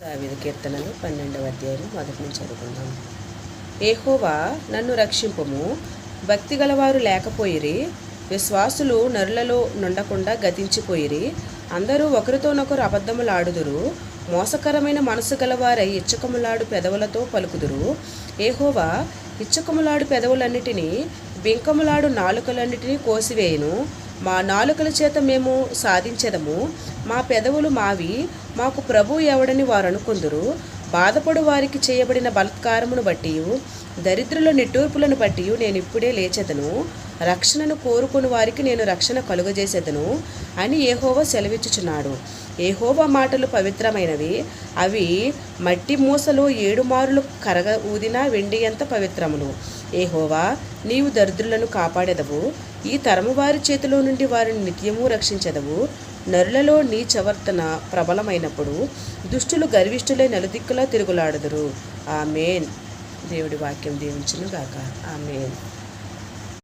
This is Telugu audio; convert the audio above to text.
దావిద కీర్తనలు పన్నెండవ అధ్యాయం మొదటి నుంచి చదువుకుందాం. ఏహోవా నన్ను రక్షింపము. భక్తి గలవారు లేకపోయిరి. విశ్వాసులు నరులలో నుండకుండా గతించిపోయిరి. అందరూ ఒకరితోనొకరు అబద్ధములాడుదురు. మోసకరమైన మనసు గలవారై ఇచ్చకములాడు పెదవులతో పలుకుదురు. ఏహోవా ఇచ్చకములాడు పెదవులన్నిటినీ బింకములాడు నాలుకలన్నిటినీ కోసివేయును. మా నాలుకల చేత మేము సాధించదము. మా పెదవులు మావి. మాకు ప్రభు ఎవడని వారు అనుకుందరు. బాధపడు వారికి చేయబడిన బలత్కారమును బట్టి దరిద్రుల నిట్టూర్పులను బట్టి నేను ఇప్పుడే లేచెదను. రక్షణను కోరుకుని వారికి నేను రక్షణ కలుగజేసేదను అని ఏహోవా సెలవిచ్చుచున్నాడు. ఏహోవా మాటలు పవిత్రమైనవి. అవి మట్టి మూసలో ఏడు మారులు కరగ ఊదిన వెండి ఎంత పవిత్రములు. ఏహోవా నీవు దరిద్రులను కాపాడెదవు. ఈ తరము వారి చేతిలో నుండి వారిని నిత్యము రక్షించదవు. నరులలో నీచవర్తన ప్రబలమైనప్పుడు దుష్టులు గర్విష్ఠులే నలుదిక్కులా తిరుగులాడదురు. ఆమెన్. దేవుడి వాక్యం దీవించును గాక ఆమెన్.